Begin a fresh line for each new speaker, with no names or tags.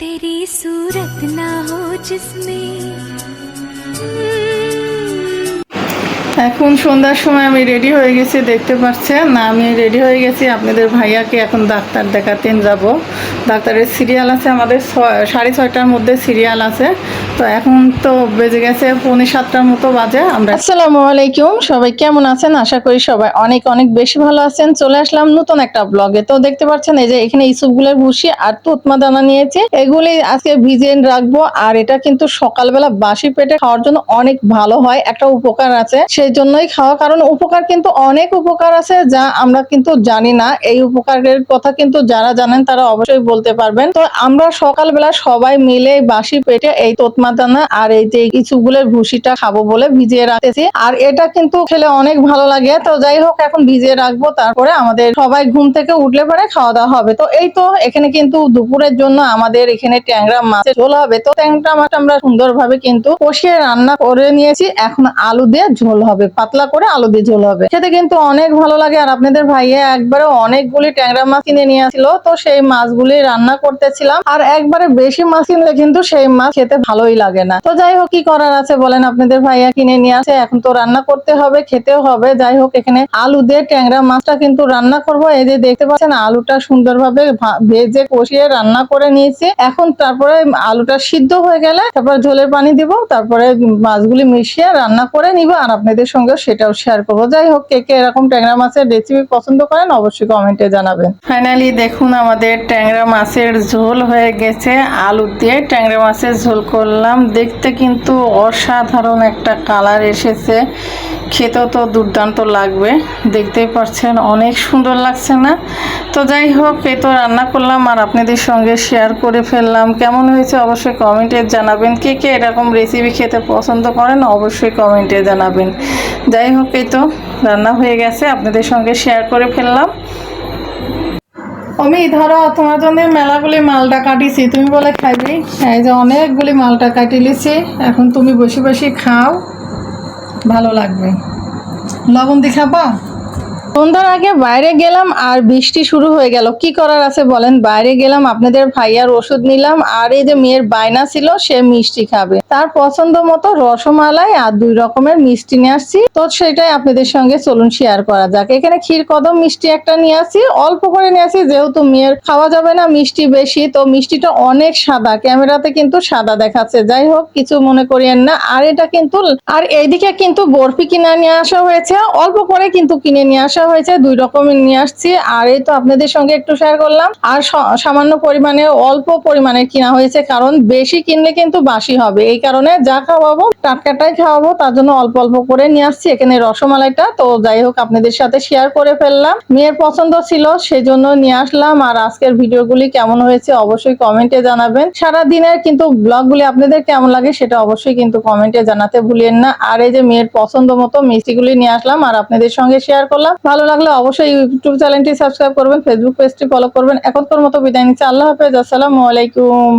तेरी सूरत ना हो जिसमें
এখন সন্ধ্যার সময় আমি রেডি হয়ে গেছি দেখতে পাচ্ছেন না আমি রেডি হয়ে গেছি আপনাদের ভাইয়াকে এখন ডাক্তার দেখাতেন যাব ডাক্তারের সিরিয়াল আছে, আমাদের সাড়ে ছয়টার মধ্যে সিরিয়াল আছে। তো এখন তো বেজে গেছে পৌনে সাতটার মতো বাজে, আমরা আসসালামু আলাইকুম, সবাই কেমন আছেন? আশা করি সবাই অনেক অনেক বেশি ভালো আছেন। চলে আসলাম নতুন একটা ব্লগে তো দেখতে পাচ্ছেন, এই যে এখানে ইসুপগুলোর ভুসি আর তুতমা দানা নিয়েছি। এগুলি আজকে ভিজিয়ে রাখব, আর এটা কিন্তু সকালবেলা বাসি পেটে খাওয়ার জন্য অনেক ভালো হয়, একটা উপকার আছে। সেই জন্যই খাওয়া, কারণ উপকার কিন্তু অনেক উপকার আছে, যা আমরা কিন্তু জানি না। এই উপকারের কথা কিন্তু যারা জানেন, তারা অবশ্যই বলতে পারবেন। তো আমরা সকালবেলা সবাই মিলে বাসি পেটে এই তোতমা দানা আর এই যে ইসুপগুলোর ভুসিটা খাব বলে ভিজিয়ে রাখতেছি। আর এটা কিন্তু খেলে অনেক ভালো লাগে। তো যাই হোক, এখন ভিজিয়ে রাখব। তারপরে আমাদের সবাই ঘুম থেকে উঠলে পরে খাওয়া দাওয়া হবে। তো এই তো এখানে কিন্তু দুপুরের জন্য আমাদের এখানে ট্যাংরা মাছের ঝোল হবে। তো ট্যাংরা মাছ আমরা সুন্দরভাবে কিন্তু কষিয়ে রান্না করে নিয়েছি। এখন আলু দিয়ে ঝোল হবে। পাতলা করে আলু দিয়ে ঝোল হবে। খেতে কিন্তু অনেক ভালো লাগে। আর আপনাদের ভাইয়া একবারে অনেকগুলি ট্যাংরা মাছ কিনে নিয়ে আসছিল তো সেই মাছগুলি রান্না করতেছিলাম। আর একবারে বেশি মাছ কিনলে কিন্তু সেই মাছ খেতে ভালোই লাগে না। তো যাই হোক, কি করার আছে বলেন আপনাদের ভাইয়া কিনে নিয়ে আসে। এখন তো রান্না করতে হবে, খেতেও হবে। যাই হোক, এখানে আলু দিয়ে ট্যাংরা মাছটা কিন্তু রান্না করব। এই যে দেখতে পাচ্ছেন, আলুটা সুন্দরভাবে ভেজে কষিয়ে রান্না করে নিয়েছি। এখন তারপরে আলুটা সিদ্ধ হয়ে গেলে তারপর ঝোলের পানি দিব। তারপরে মাছগুলি মিশিয়ে রান্না করে নিব। আর আপনাদের সঙ্গে সেটাও শেয়ার করব। যাই হোক, কে কে এরকম ট্যাংরা মাছের রেসিপি পছন্দ করেন, অবশ্যই কমেন্টে জানাবেন। ফাইনালি দেখুন আমাদের ট্যাংরা মাছের ঝোল হয়ে গেছে। আলু দিয়ে ট্যাংরা মাছের ঝোল করলাম। দেখতে কিন্তু অসাধারণ একটা কালার এসেছে। খেতেও তো দুর্দান্ত লাগবে। দেখতেই পাচ্ছেন, অনেক সুন্দর লাগছে না? তো যাই হোক এই তো রান্না করলাম আর আপনাদের সঙ্গে শেয়ার করে ফেললাম। কেমন হয়েছে অবশ্যই কমেন্টে জানাবেন। কে কে এরকম রেসিপি খেতে পছন্দ করেন, অবশ্যই কমেন্টে জানাবেন। যাই হোক এই তো রান্না হয়ে গেছে। আপনাদের সঙ্গে শেয়ার করে ফেললাম। আমি ধরো তোমার জন্য মেলাগুলি মালটা কাটিছি। তুমি বলে খাইবি? এই যে অনেকগুলি মালটা কাটি লিছি এখন তুমি বসে বসে খাও। ভালো লাগবে। লবণ দি খাবা? সন্ধ্যার আগে বাইরে গেলাম আর বৃষ্টি শুরু হয়ে গেল। কি করার আছে বলেন? বাইরে গেলাম, আপনাদের ভাইয়ার ওষুধ নিলাম, আর এই যে মেয়ের বায়না ছিল, সে মিষ্টি খাবে। তার পছন্দ মতো রসমালাই আর দুই রকমের মিষ্টি নিয়ে আসছি। তো সেটাই আপনাদের সঙ্গে চলুন শেয়ার করা যাক। এখানে ক্ষীর কদম মিষ্টি একটা নিয়ে আসছি। অল্প করে নিয়ে আসি যেহেতু মেয়ের খাওয়া যাবে না, মিষ্টি বেশি, তো মিষ্টিটা অনেক সাদা। ক্যামেরাতে কিন্তু সাদা দেখাচ্ছে। যাই হোক, কিছু মনে করিয়েন না। আর এটা কিন্তু, আর এইদিকে কিন্তু বরফি কিনে নিয়ে আসা হয়েছে। অল্প করে কিন্তু কিনে নিয়ে আসা হয়েছে, দুই রকমের নিয়ে আসছি। আর এই তো আপনাদের সঙ্গে একটু শেয়ার করলাম। আর সামান্য পরিমাণে, অল্প পরিমাণে কিনা হয়েছে, কারণ বেশি কিনলে কিন্তু বাসি হবে। এই কারণে যা খাওয়াবো, টাটকাটাই খাওয়াবো, তার জন্য অল্প অল্প করে নিয়ে আসছি। এখানে রসমালাইটা, তো যাই হোক, আপনাদের সাথে শেয়ার করে ফেললাম। মেয়ের পছন্দ ছিল সেই জন্য নিয়ে আসলাম। আর আজকের ভিডিওগুলি কেমন হয়েছে, অবশ্যই কমেন্টে জানাবেন। সারা দিনের কিন্তু ব্লগগুলি আপনাদের কেমন লাগে, সেটা অবশ্যই কিন্তু কমেন্টে জানাতে ভুলেন না। আর এই যে মেয়ের পছন্দ মতো মিষ্টিগুলি নিয়ে আসলাম, আর আপনাদের সঙ্গে শেয়ার করলাম। ভালো লাগলে অবশ্যই ইউটিউব চ্যানেলটি সাবস্ক্রাইব করবেন ফেসবুক পেজটি ফলো করবেন। এখনকার মতো বিদায় নিচ্ছি। আল্লাহ হাফেজ। আসসালামু আলাইকুম।